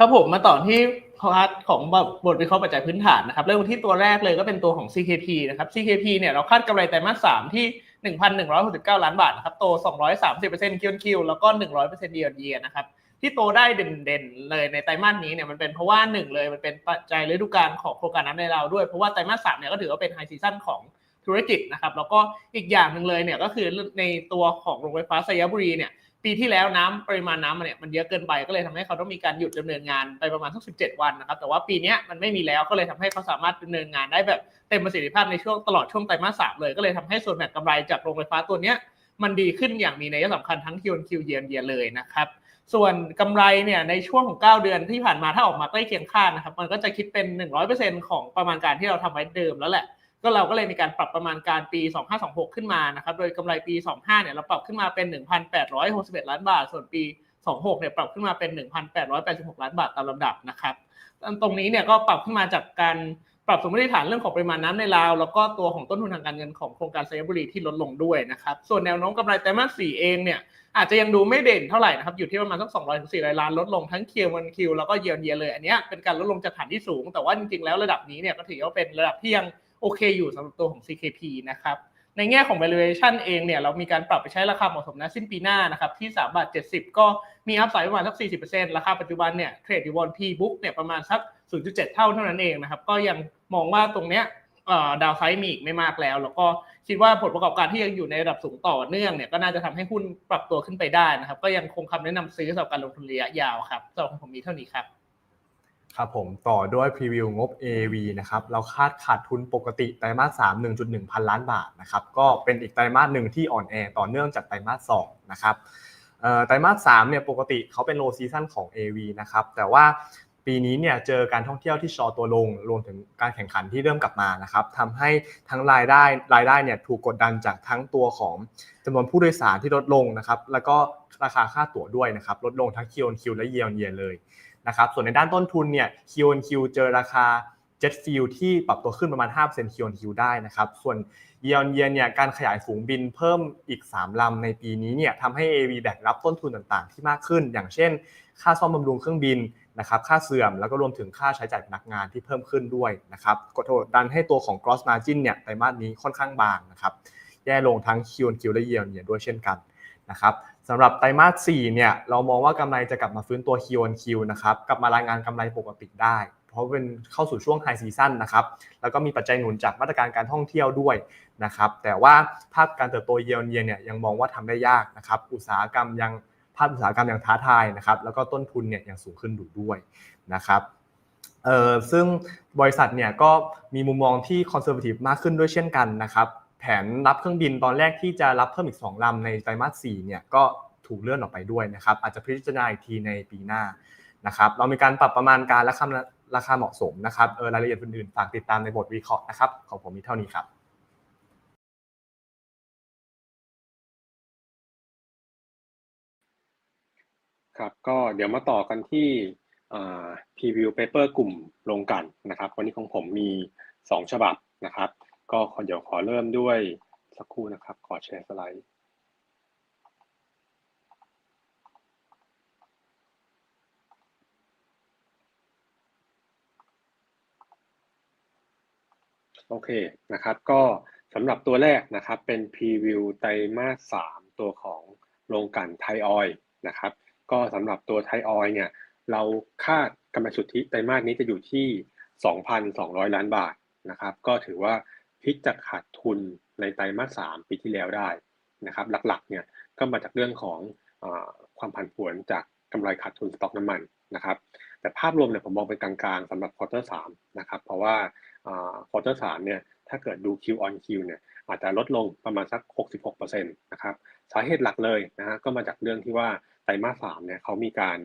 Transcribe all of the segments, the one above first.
ครับผมมาต่อที่พาร์ทของบทวิเคราะห์ปัจจัยพื้นฐานนะครับเริ่มที่ตัวแรกเลยก็เป็นตัวของ CKP นะครับ CKP เนี่ยเราคาดกำไรไตรมาสสามที่ 1,169 ล้านบาทนะครับโต 230%คิวคิวแล้วก็100%เดียร์เยียนะครับที่โตได้เด่นๆเลยในไตรมาสนี้เนี่ยมันเป็นเพราะว่าหนึ่งเลยมันเป็นปัจจัยฤดูกาลของโครงการน้ำในเราด้วยเพราะว่าไตรมาสสามเนี่ยก็ถือว่าเป็นไฮซีซั่นของ ธุรกิจนะครับแล้วก็อีกอย่างหนึ่งเลยเนี่ยก็คือในตัวของโรงไฟฟ้าสยบุรีเนี่ยปีที่แล้วน้ำปริมาณน้ำมันเนี่ยมันเยอะเกินไปก็เลยทำให้เขาต้องมีการหยุดดำเนินงานไปประมาณสักสิวันนะครับแต่ว่าปีนี้มันไม่มีแล้วก็เลยทำให้เขาสามารถดำเนินงานได้แบบเต็มประสิทธิภาพในช่วงตลอดช่วงไตรมาสสามเลยก็เลยทำให้ส่วนแบ่งกำไรจากโรงไฟฟ้าตัวเนี้ยมันดีขึ้นอย่างมีนัยสำคัญทั้งคิวคิวเยียนเยียเลยนะครับส่วนกำไรเนี่ยในช่วงของ 9 เดือนที่ผ่านมาถ้าออกมาใกล้เคียงคาดนะครับมันก็จะคิดเป็น 100%ของประมาณการที่เราทำไว้เดิมแล้วแหละ ก็เราก็เลยมีการปรับประมาณการปี 2526 ขึ้นมานะครับ โดยกำไรปี 25เนี่ยเราปรับขึ้นมาเป็น 1,861 ล้านบาท ส่วนปี 26เนี่ยปรับขึ้นมาเป็น 1,886 ล้านบาทตามลำดับนะครับ ตรงนี้เนี่ยก็ปรับขึ้นมาจากการปรับสมมติฐานเรื่องของปริมาณน้ำในลาว แล้วก็ตัวของต้นทุนทางการเงินของโครงการไซบุรีที่ลดลงด้วยนะครับ ส่วนแนวโน้มกำไรไตรมาส 4 เองเนี่ยอาจจะยังดูไม่เด่นเท่าไหร่นะครับ อยู่ที่ประมาณสัก 200ถึง400 ล้านลดลงทั้งคิววันคิวแล้วก็เยียร์เยียเลย อันนี้เป็นการลดลงจากฐานที่สูง แต่ว่าจริงๆแล้วระดับนี้เนี่ยก็ถือว่าเป็นระดับที่ยัง โอเคอยู่สำหรับตัวของ CKP นะครับในแง่ของ valuation เองเนี่ยเรามีการปรับไปใช้ราคาเหมาะสมนะสิ้นปีหน้านะครับที่3บาท70 ก็มีอัพไซด์ประมาณสัก 40%ราคาปัจจุบันเนี่ยเทรดอยู่บน P book เนี่ยประมาณสัก 0.7 เท่าเท่านั้นเองนะครับก็ยังมองว่าตรงเนี้ยดาวไซด์มีอีกไม่มากแล้ว แล้วก็คิดว่าผลประกอบการที่ยังอยู่ในระดับสูงต่อเนื่องเนี่ยก็น่าจะทำให้หุ้นปรับตัวขึ้นไปได้นะครับก็ยังคงคำแนะนำซื้อสำหรับการลงทุนระยะยาวครับสำหรับผมมีเท่านี้ครับ ครับผมต่อด้วยพรีวิวงบ AV นะครับเราคาดขาดทุนปกติไตรมาส3 1.1 พันล้านบาทนะครับก็เป็นอีกไตรมาสหนึ่งที่อ่อนแอต่อเนื่องจากไตรมาส2นะครับไตรมาส3เนี่ยปกติเขาเป็นโลซีซันของ AV นะครับแต่ว่าปีนี้เนี่ยเจอการท่องเที่ยวที่ชอตัวลงรวมถึงการแข่งขันที่เริ่มกลับมานะครับทำให้ทั้งรายได้รายได้เนี่ยถูกกดดันจากทั้งตัวของจำนวนผู้โดยสารที่ลดลงนะครับแล้วก็ราคาค่าตั๋วด้วยนะครับลดลงทั้งคิวคิวและเยียร์เยียเลย นะครับส่วนในด้านต้นทุนเนี่ย Q1Q เจอราคา Jet Fuel ที่ปรับตัวขึ้นประมาณ 5% Q1Q ได้นะครับส่วน Year on Year เนี่ยการขยายฝูงบินเพิ่มอีก 3 ลำในปีนี้เนี่ยทำให้ AV แบกรับต้นทุนต่างๆ ที่มากขึ้น อย่างเช่น ค่าซ่อมบำรุงเครื่องบินนะครับค่าเสื่อมแล้วก็รวมถึงค่าใช้จ่ายพนักงานที่เพิ่มขึ้นด้วยนะครับกดดันให้ตัวของ gross margin เนี่ยไตรมาสนี้ค่อนข้างบางนะครับแย่ลงทั้ง Q1Q และ Year on Year ด้วยเช่นกัน นะครับสำหรับไตรมาส4เนี่ยเรามองว่ากำไรจะกลับมาฟื้นตัว Q on Q นะครับกลับมารายงานกำไรปกติได้ เพราะเป็นเข้าสู่ช่วงไฮซีซั่นนะครับแล้วก็มีปัจจัยหนุนจากมาตรการการท่องเที่ยวด้วยนะครับแต่ว่าภาพการเติบโตเยียร์เยียเนี่ยยังมองว่าทำได้ยากนะครับอุตสาหกรรมยังภาพอุตสาหกรรมยังท้าทายนะครับแล้วก็ต้นทุนเนี่ยยังสูงขึ้นดูด้วยนะครับเออซึ่งบริษัทเนี่ยก็มีมุมมองที่คอนเซอร์วทีฟมากขึ้นด้วยเช่นกันนะครับ แผนรับเครื่องบินตอนแรกที่จะรับเพิ่มอีก 2ลำในไตรมาส4เนี่ยก็ถูกเลื่อนออกไปด้วยนะครับ อาจจะพิจารณาอีกทีในปีหน้านะครับเรามีการปรับประมาณการและคำราคาเหมาะสมนะครับเออรายละเอียดอื่นๆฝากติดตามในบทวิเคราะห์นะครับของผมมีเท่านี้ครับครับก็เดี๋ยวมาต่อกันที่พรีวิวเปเปอร์กลุ่มลงกันนะครับ วันนี้ของผมมี 2 ฉบับนะครับ ก็เดี๋ยวขอเริ่มด้วยสักครู่นะครับ ขอแชร์สไลด์โอเคนะครับ ก็สำหรับตัวแรกนะครับ เป็นพรีวิวไตรมาส3ตัวของโรงกันไทยออยนะครับ ก็สำหรับตัวไทยออยเนี่ย เราคาดกำไรสุทธิไตรมาสนี้จะอยู่ที่ 2,200 ล้านบาทนะครับ ก็ถือว่า พลิกจากขาดทุนในไตรมาส3ปีที่แล้วได้นะครับ หลักๆเนี่ยก็มาจากเรื่องของอความผันผวนจากกำไรขาดทุนสต็อกน้ำมันนะครับ แต่ภาพรวมเนี่ยผมมองเป็นกลางๆสำหรับควอเตอร์สนะครับ เพราะว่าควอเตอร์สเนี่ยถ้าเกิดดู Q on Q เนี่ยอาจจะลดลงประมาณสัก 66%นะครับ สาเหตุหลักเลยนะฮะก็มาจากเรื่องที่ว่าไตรมาสสามเนี่ยเขามีการ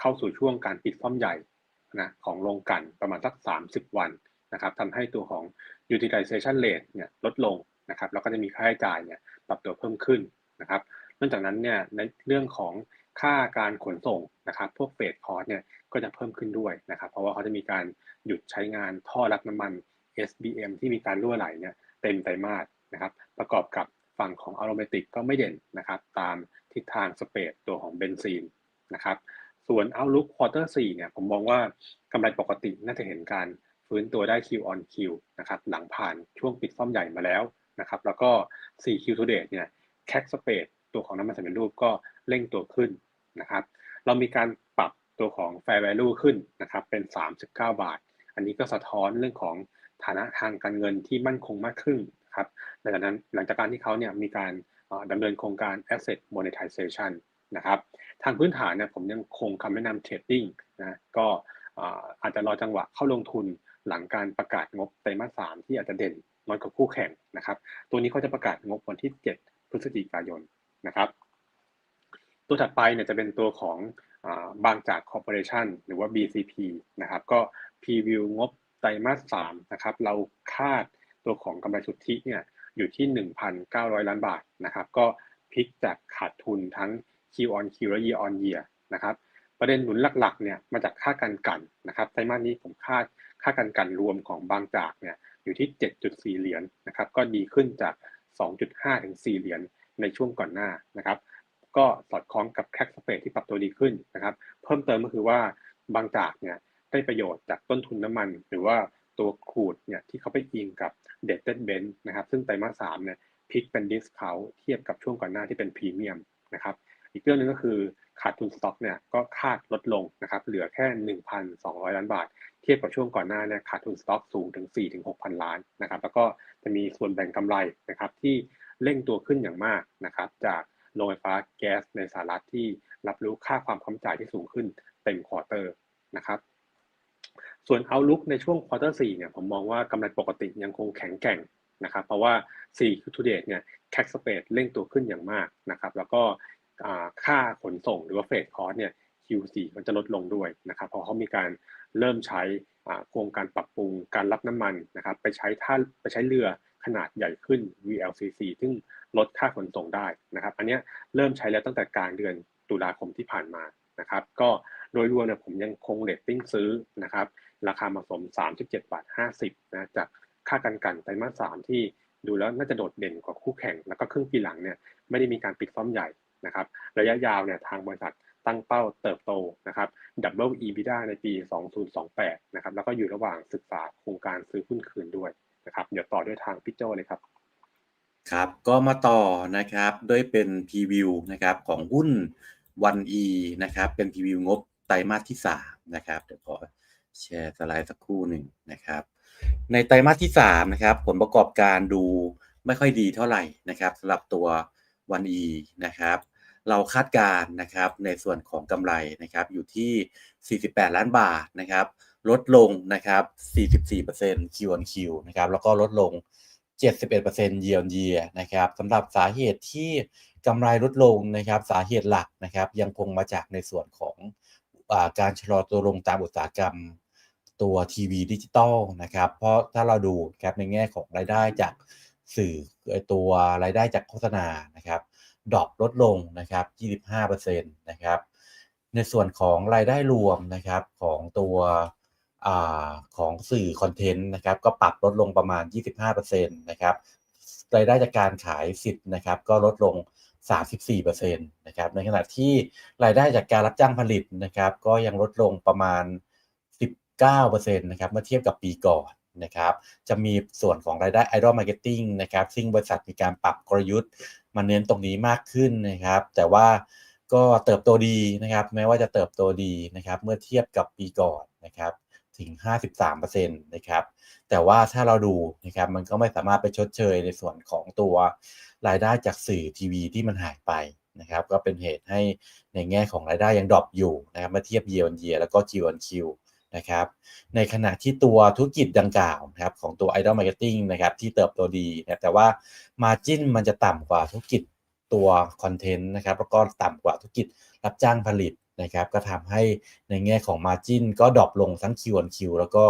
เข้าสู่ช่วงการปิดซ่อมใหญ่นะของโรงกันประมาณสัก 30 วัน นะครับทำให้ตัวของ utilization rate เนี่ยลดลงนะครับแล้วก็จะมีค่าใช้จ่ายเนี่ยปรับตัวเพิ่มขึ้นนะครับนอกจากนั้นเนี่ยในเรื่องของค่าการขนส่งนะครับพวกเฟดคอร์สเนี่ยก็จะเพิ่มขึ้นด้วยนะครับเพราะว่าเขาจะมีการหยุดใช้งานท่อรับน้ำมัน SBM ที่มีการรั่วไหลเนี่ยเต็มไตรมาสนะครับประกอบกับฝั่งของอาร o เมติกก็ไม่เด่นนะครับตามทิศทางสเปดตัวของเบนซีนนะครับสส่วน outlook quarter 4เนี่ยผมมองว่ากำไรปกติน่าจะเห็นการ ฟื้นตัวได้ Q on Q นะครับหลังผ่านช่วงปิดซ่อมใหญ่มาแล้วนะครับแล้วก็ 4Q to date เนี่ย cash spread ตัวของน้ำมันสำเร็จรูปก็เร่งตัวขึ้นนะครับ เรามีการปรับตัวของ fair value ขึ้นนะครับเป็น 39 บาท อันนี้ก็สะท้อนเรื่องของฐานะทางการเงินที่มั่นคงมากขึ้นครับหลังจากนั้นหลังจากการที่เขาเนี่ยมีการดำเนินโครงการ asset monetization นะครับทางพื้นฐานเนี่ยผมยังคงคำแนะนำเทรดดิ้งนะก็อาจจะรอจังหวะเข้าลงทุน หลังการประกาศงบไตรมาสสามที่อาจจะเด่นน้อยกว่าคู่แข่งนะครับ ตัวนี้เขาจะประกาศงบวันที่ 7 พฤศจิกายนนะครับ ตัวถัดไปเนี่ยจะเป็นตัวของบางจากคอร์ปอเรชันหรือว่า BCP นะครับก็พรีวิวงบไตรมาสสามนะครับเราคาดตัวของกำไรสุทธิเนี่ยอยู่ที่ 1,900 ล้านบาทนะครับ ก็พลิกจากขาดทุนทั้ง Q on Q และ Year on Year นะครับ ประเด็นหนุนหลักๆเนี่ยมาจากค่าการกันนะครับไตรมาสนี้ผมคาดค่าการกันรวมของบางจากเนี่ยอยู่ที่ 7.4 เหรียญนนะครับก็ดีขึ้นจาก 2.5 ถึง 4 เหรียญในช่วงก่อนหน้านะครับ ก็สอดคล้องกับแคคสเปดที่ปรับตัวดีขึ้นนะครับ เพิ่มเติมก็คือว่าบางจากเนี่ยได้ประโยชน์จากต้นทุนน้ำมัน หรือว่าตัวขูดเนี่ยที่เขาไปอิงกับเด b เ n เบนนะครับซึ่งไตรมาสสามเนี่ยพลิกเป็นดิสเคาเทียบกับช่วงก่อนหน้าที่เป็นพรีเมียมนะครับ อีกเรื่องหนึ่งก็คือขาดทุนสต็อกเนี่ยก็คาดลดลงนะครับเหลือแค่ 1,200 ล้านบาท เทียบกับช่วงก่อนหน้าเนี่ยขาดทุนสต็อกสูงถึง 4-6,000 ล้านนะครับแล้วก็จะมีส่วนแบ่งกำไรนะครับที่เร่งตัวขึ้นอย่างมากนะครับจากโรงไฟฟ้าแก๊สในสหรัฐที่รับรู้ค่าความค้ำจ่ายที่สูงขึ้นเต็มควอเตอร์นะครับส่วนเอาลุกในช่วงควอเตอร์4เนี่ยผมมองว่ากำไรปกติยังคงแข็งแกร่งนะครับเพราะว่า4คือทูเดตเนี่ยแคคสเปดเร่งตัวขึ้นอย่างมากนะครับแล้วก็ ค่าขนส่งหรือว่าเฟรดคอร์สเนี่ย Q4 มันจะลดลงด้วยนะครับเพราะเขามีการเริ่มใช้โครงการปรับปรุงการรับน้ำมันนะครับไปใช้ท่าไปใช้เรือขนาดใหญ่ขึ้น VLCC ซึ่งลดค่าขนส่งได้นะครับ อันนี้เริ่มใช้แล้วตั้งแต่กลางเดือนตุลาคมที่ผ่านมานะครับก็โดยรวมเนี่ยผมยังคงเลตติ้งซื้อนะครับราคาเหมาะสม 37 บาท 50นะจากค่ากันกันไตรมาส3ที่ดูแล้วน่าจะโดดเด่นกว่าคู่แข่ง แล้วก็ครึ่งปีหลังเนี่ยไม่ได้มีการปิดซ่อมใหญ่ นะครับระยะยาวเนี่ยทางบริษัทตั้งเป้าเติบโตนะครับดับเบิล EBITDA ในปี 2028 นะครับแล้วก็อยู่ระหว่างศึกษาโครงการซื้อหุ้นคืนด้วยนะครับเดี๋ยวต่อด้วยทางพี่โจเลยครับครับก็มาต่อนะครับด้วยเป็นพรีวิวนะครับของหุ้น 1E นะครับเป็นพรีวิวงบไตรมาสที่3นะครับเดี๋ยวขอแชร์สไลด์สักครู่หนึ่งนะครับในไตรมาสที่3นะครับผลประกอบการดูไม่ค่อยดีเท่าไหร่นะครับสำหรับตัว 1E นะครับ เราคาดการนะครับในส่วนของกำไรนะครับอยู่ที่ 48 ล้านบาทนะครับลดลงนะครับ 44% Q on Q นะครับแล้วก็ลดลง 71% Year on Year นะครับสำหรับสาเหตุที่กำไรลดลงนะครับสาเหตุหลักนะครับยังคงมาจากในส่วนของอการชะลอตัวลงตามอุตสาหกรรมตัวทีวีดิจิตอลนะครับ เพราะถ้าเราดูครับในแง่ของรายได้จากสื่อตัวรายได้จากโฆษณานะครับ ดรอปลดลงนะครับ 25%นะครับ ในส่วนของรายได้รวมนะครับของตัวอของสื่อคอนเทนต์นะครับ ก็ปรับลดลงประมาณ 25%นะครับ รายได้จากการขายสิทธิ์นะครับ ก็ลดลง 34%นะครับ ในขณะที่รายได้จากการรับจ้างผลิตนะครับ ก็ยังลดลงประมาณ 19%นะครับเมื่อเทียบกับปีก่อนนะครับ จะมีส่วนของรายได้ Idol Marketing นะครับ ซึ่งบริษัทมีการปรับกลยุทธ์ มาเน้นตรงนี้มากขึ้นนะครับ แต่ว่าก็เติบโตดีนะครับ แม้ว่าจะเติบโตดีนะครับ เมื่อเทียบกับปีก่อนนะครับถึง 53%นะครับ แต่ว่าถ้าเราดูนะครับ มันก็ไม่สามารถไปชดเชยในส่วนของตัวรายได้จากสื่อทีวีที่มันหายไปนะครับ ก็เป็นเหตุให้ในแง่ของรายได้ยังดรอปอยู่นะครับ เมื่อเทียบ year on year แล้วก็ Q on Q นคิว นะครับในขณะที่ตัวธุรกิจดังกล่าวนะครับของตัว Idol Marketing นะครับที่เติบโตดีนะแต่ว่า Margin มันจะต่ำกว่าธุรกิจตัวคอนเทนต์นะครับแล้วก็ต่ำกว่าธุรกิจรับจ้างผลิตนะครับก็ทำให้ในแง่ของ Margin ก็ดรอปลงทั้ง Q on Q แล้วก็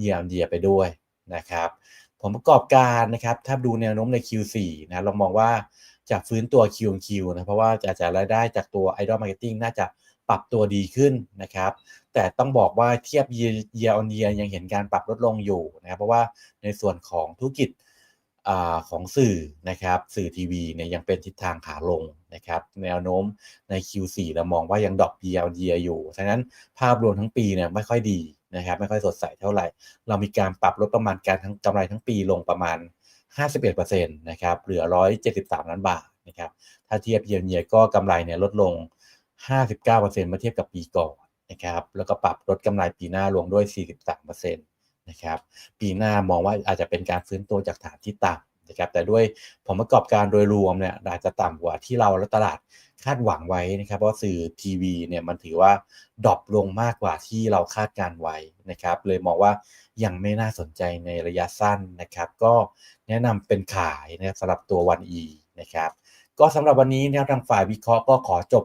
Year on Year ไปด้วยนะครับผลประกอบการนะครับถ้าดูแนวโน้มใน Q4 นะเรามองว่าจะฟื้นตัว Q on Q นะเพราะว่าจะจะรายได้จากตัว Idol Marketing น่าจะ ปรับตัวดีขึ้นนะครับ แต่ต้องบอกว่าเทียบ year on year ยังเห็นการปรับลดลงอยู่นะครับ เพราะว่าในส่วนของธุรกิจอของสื่อนะครับ สื่อทีวีเนี่ยยังเป็นทิศทางขาลงนะครับแนวโน้มใน Q4 เรามองว่ายังดรอป year on year อยู่ฉะนั้นภาพรวมทั้งปีเนี่ยไม่ค่อยดีนะครับ ไม่ค่อยสดใสเท่าไหร่ เรามีการปรับลดประมาณการทั้งกำไรทั้งปีลงประมาณ 51%นะครับเหลือ 173 ล้านบาทนะครับถ้าเทียบ year on year ก็กำไรเนี่ยลดลง 59%เมื่อเทียบกับปีก่อนนะครับแล้วก็ปรับลดกำไรปีหน้าลงด้วย 43%นะครับปีหน้ามองว่าอาจจะเป็นการฟื้นตัวจากฐานที่ต่ำนะครับแต่ด้วยผลประกอบการโดยรวมเนี่ยอาจจะต่ำกว่าที่เราและตลาดคาดหวังไว้นะครับเพราะสื่อทีวีเนี่ยมันถือว่าดรอปลงมากกว่าที่เราคาดการไว้นะครับเลยมองว่ายังไม่น่าสนใจในระยะสั้นนะครับ ก็แนะนำเป็นขายนะครับสำหรับตัววัน E นะครับก็สำหรับวันนี้แนวทางฝ่ายวิเคราะห์ก็ขอจบ